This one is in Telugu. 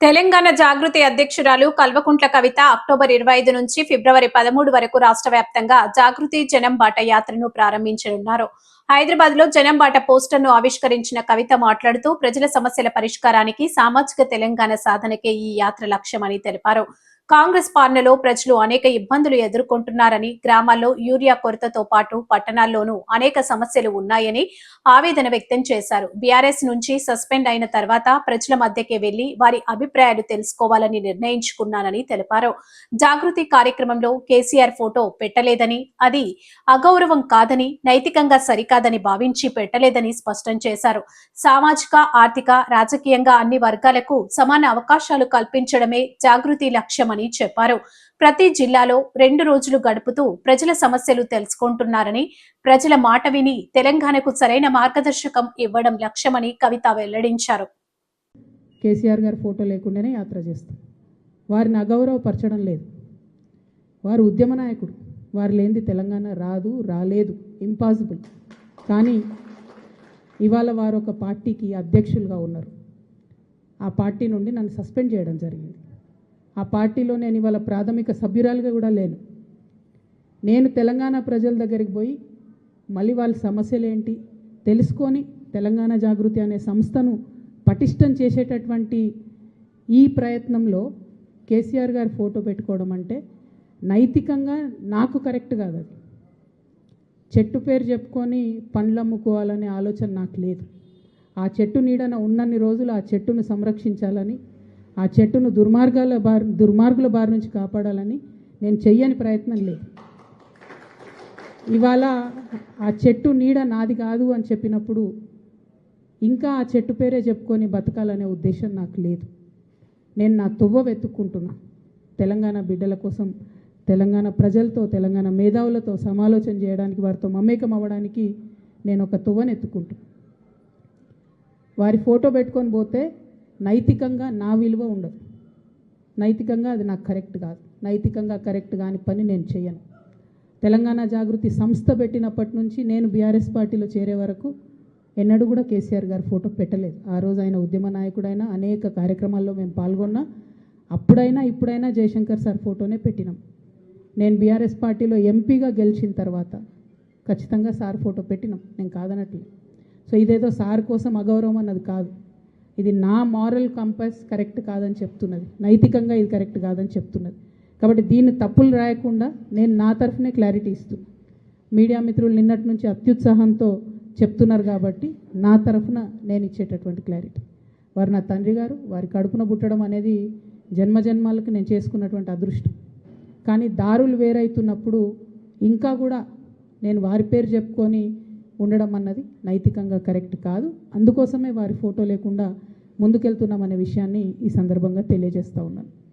తెలంగాణ జాగృతి అధ్యక్షురాలు కల్వకుంట్ల కవిత అక్టోబర్ ఇరవై ఐదు నుంచి ఫిబ్రవరి పదమూడు వరకు రాష్ట్ర వ్యాప్తంగా జాగృతి జనం బాట యాత్రను ప్రారంభించనున్నారు. హైదరాబాద్లో జనం బాట పోస్టర్ను ఆవిష్కరించిన కవిత మాట్లాడుతూ ప్రజల సమస్యల పరిష్కారానికి సామాజిక తెలంగాణ సాధనకే ఈ యాత్ర లక్ష్యమని తెలిపారు. కాంగ్రెస్ పాలనలో ప్రజలు అనేక ఇబ్బందులు ఎదుర్కొంటున్నారని గ్రామాల్లో యూరియా కొరతతో పాటు పట్టణాల్లోనూ అనేక సమస్యలు ఉన్నాయని ఆవేదన వ్యక్తం చేశారు. బీఆర్ఎస్ నుంచి సస్పెండ్ అయిన తర్వాత ప్రజల మధ్యకే వెళ్ళి వారి అభిప్రాయాలు తెలుసుకోవాలని నిర్ణయించుకున్నానని తెలిపారు. జాగృతి కార్యక్రమంలో కేసీఆర్ ఫోటో పెట్టలేదని అది అగౌరవం కాదని నైతికంగా సరికాదని భావించి పెట్టలేదని స్పష్టం చేశారు. సామాజిక ఆర్థిక రాజకీయంగా అన్ని వర్గాలకు సమాన అవకాశాలు కల్పించడమే జాగృతి లక్ష్యమని చెప్పారు. ప్రతి జిల్లాలో రెండు రోజులు గడుపుతూ ప్రజల సమస్యలు తెలుసుకుంటున్నారని ప్రజల మాట విని తెలంగాణకు సరైన మార్గదర్శకం ఇవ్వడం లక్ష్యమని కవిత వెల్లడించారు. కేసీఆర్ గారి ఫోటో లేకుండానే యాత్ర చేస్తారు వారిని అగౌరవపరచడం లేదు. వారు ఉద్యమ నాయకుడు. వారు లేనిది తెలంగాణ రాదు రాలేదు. ఇంపాసిబుల్ కానీ ఇవాళ వారు ఒక పార్టీకి అధ్యక్షులుగా ఉన్నారు. ఆ పార్టీ నుండి నన్ను సస్పెండ్ చేయడం జరిగింది. ఆ పార్టీలో నేను ఇవాళ ప్రాథమిక సభ్యురాలుగా కూడా లేను. నేను తెలంగాణ ప్రజల దగ్గరికి పోయి మళ్ళీ వాళ్ళ సమస్యలు ఏంటి తెలుసుకొని తెలంగాణ జాగృతి అనే సంస్థను పటిష్టం చేసేటటువంటి ఈ ప్రయత్నంలో కేసీఆర్ గారి ఫోటో పెట్టుకోవడం అంటే నైతికంగా నాకు కరెక్ట్ కాదు అది. చెట్టు పేరు చెప్పుకొని పండ్లు అమ్ముకోవాలనే ఆలోచన నాకు లేదు. ఆ చెట్టు నీడన ఉన్నన్ని రోజులు ఆ చెట్టును సంరక్షించాలని ఆ చెట్టును దుర్మార్గాల బారి దుర్మార్గుల బారి నుంచి కాపాడాలని నేను చెయ్యని ప్రయత్నం లేదు. ఇవాళ ఆ చెట్టు నీడ నాది కాదు అని చెప్పినప్పుడు ఇంకా ఆ చెట్టు పేరే చెప్పుకొని బతకాలనే ఉద్దేశం నాకు లేదు. నేను నా తువ్వ వెతుక్కుంటున్నా. తెలంగాణ బిడ్డల కోసం తెలంగాణ ప్రజలతో తెలంగాణ మేధావులతో సమాలోచన చేయడానికి వారితో మమేకం అవ్వడానికి నేను ఒక తువ్వను ఎత్తుకుంటున్నాను వారి ఫోటో పెట్టుకొని పోతే నైతికంగా నా విలువ ఉండదు. నైతికంగా అది నాకు కరెక్ట్ కాదు. నైతికంగా కరెక్ట్ కాని పని నేను చేయను. తెలంగాణ జాగృతి సంస్థ పెట్టినప్పటి నుంచి నేను బీఆర్ఎస్ పార్టీలో చేరే వరకు ఎన్నడూ కూడా కేసీఆర్ గారి ఫోటో పెట్టలేదు. ఆ రోజు ఆయన ఉద్యమ నాయకుడైనా అనేక కార్యక్రమాల్లో మేము పాల్గొన్నా అప్పుడైనా ఇప్పుడైనా జయశంకర్ సార్ ఫోటోనే పెట్టినాం. నేను బీఆర్ఎస్ పార్టీలో ఎంపీగా గెలిచిన తర్వాత ఖచ్చితంగా సార్ ఫోటో పెట్టినాం. నేను కాదనట్లేదు. సో ఇదేదో సార్ కోసం అగౌరవం అన్నది కాదు. ఇది నా మారల్ కంపస్ కరెక్ట్ కాదని చెప్తున్నది. నైతికంగా ఇది కరెక్ట్ కాదని చెప్తున్నది. కాబట్టి దీన్ని తప్పులు రాయకుండా నేను నా తరఫునే క్లారిటీ ఇస్తున్నా. మీడియా మిత్రులు నిన్నటి నుంచి అత్యుత్సాహంతో చెప్తున్నారు కాబట్టి నా తరఫున నేను ఇచ్చేటటువంటి క్లారిటీ వారు నా తండ్రి గారు వారి కడుపున పుట్టడం అనేది జన్మ జన్మాలకు నేను చేసుకున్నటువంటి అదృష్టం. కానీ దారులు వేరైతున్నప్పుడు ఇంకా కూడా నేను వారి పేరు చెప్పుకొని ఉండడం అన్నది నైతికంగా కరెక్ట్ కాదు. అందుకోసమే వారి ఫోటో లేకుండా ముందుకెళ్తున్నామనే విషయాన్ని ఈ సందర్భంగా తెలియజేస్తూ ఉన్నాను.